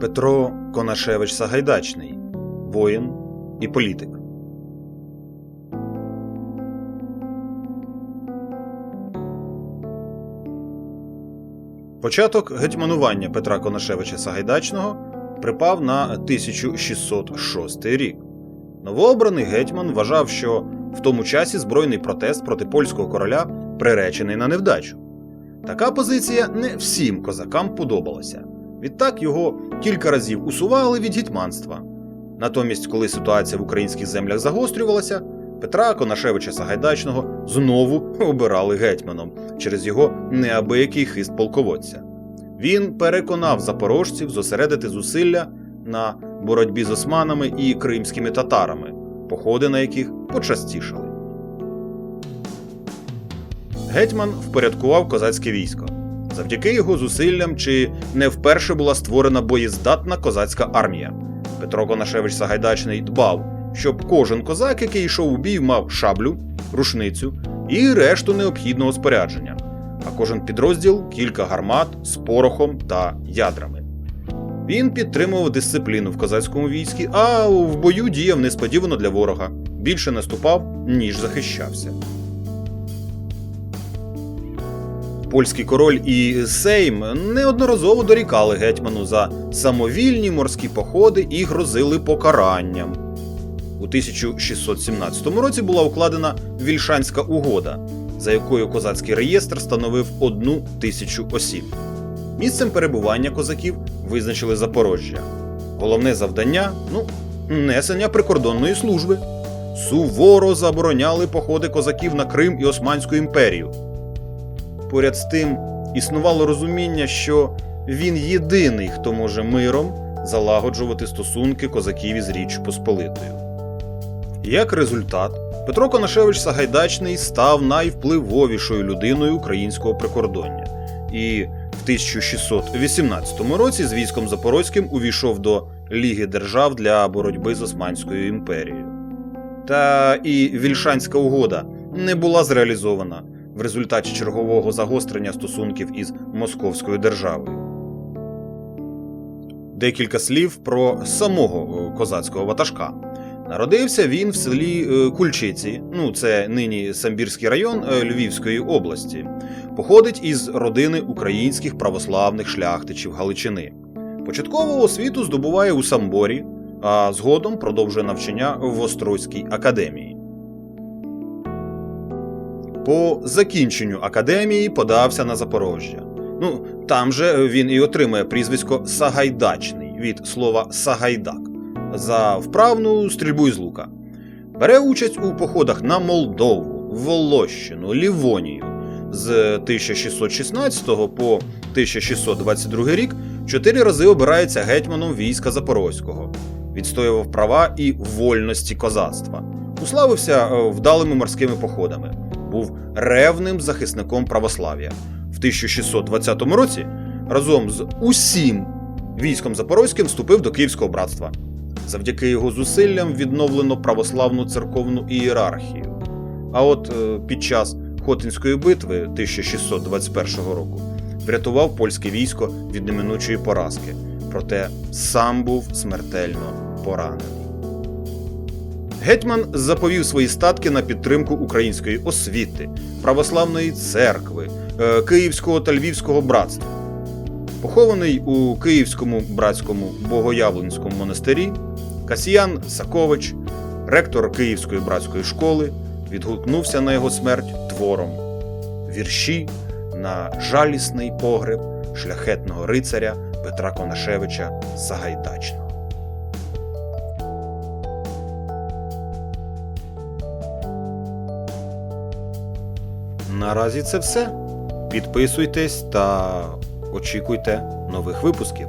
Петро Конашевич Сагайдачний, воїн і політик. Початок гетьманування Петра Конашевича Сагайдачного припав на 1606 рік. Новообраний гетьман вважав, що в тому часі збройний протест проти польського короля приречений на невдачу. Така позиція не всім козакам подобалася. Відтак його кілька разів усували від гетьманства. Натомість, коли ситуація в українських землях загострювалася, Петра Конашевича Сагайдачного знову обирали гетьманом через його неабиякий хист полководця. Він переконав запорожців зосередити зусилля на боротьбі з османами і кримськими татарами, походи на яких почастішали. Гетьман впорядкував козацьке військо. Завдяки його зусиллям чи не вперше була створена боєздатна козацька армія. Петро Конашевич Сагайдачний дбав, щоб кожен козак, який йшов у бій, мав шаблю, рушницю і решту необхідного спорядження, а кожен підрозділ кілька гармат з порохом та ядрами. Він підтримував дисципліну в козацькому війську, а в бою діяв несподівано для ворога, більше наступав, ніж захищався. Польський король і Сейм неодноразово дорікали гетьману за самовільні морські походи і грозили покаранням. У 1617 році була укладена Вільшанська угода, за якою козацький реєстр становив одну тисячу осіб. Місцем перебування козаків визначили Запорожжя. Головне завдання ну, несення прикордонної служби. Суворо забороняли походи козаків на Крим і Османську імперію. Поряд з тим існувало розуміння, що він єдиний, хто може миром залагоджувати стосунки козаків із Річ Посполитою. Як результат, Петро Конашевич Сагайдачний став найвпливовішою людиною українського прикордоння і в 1618 році з військом Запорозьким увійшов до Ліги держав для боротьби з Османською імперією. Та і Вільшанська угода не була зреалізована в результаті чергового загострення стосунків із Московською державою. Декілька слів про самого е, козацького ватажка. Народився він в селі е, Кульчиці, ну це нині Самбірський район е, Львівської області. Походить із родини українських православних шляхтичів Галичини. Початкову освіту здобуває у Самборі, а згодом продовжує навчання в Острозькій академії. По закінченню академії подався на Запорожжя. Ну, там же він і отримує прізвисько Сагайдачний від слова Сагайдак за вправну стрільбу із лука. Бере участь у походах на Молдову, Волощину, Лівонію. З 1616 по 1622 рік чотири рази обирається гетьманом війська Запорозького, відстоював права і вольності козацтва, уславився е, вдалими морськими походами, був ревним захисником православ'я. В 1620 році разом з усім військом Запорозьким вступив до Київського братства. Завдяки його зусиллям відновлено православну церковну ієрархію. А от е, під час Хотинської битви 1621 року врятував польське військо від неминучої поразки, проте сам був смертельно поранений. Гетьман заповів свої статки на підтримку української освіти, православної церкви, е, Київського та Львівського братства. Похований у Київському братському богоявленському монастирі, Касіян Сакович, ректор Київської братської школи, відгукнувся на його смерть твором вірші на жалісний погреб шляхетного рицаря Петра Конашевича Сагайдачного. Наразі це все. Підписуйтесь та очікуйте нових випусків.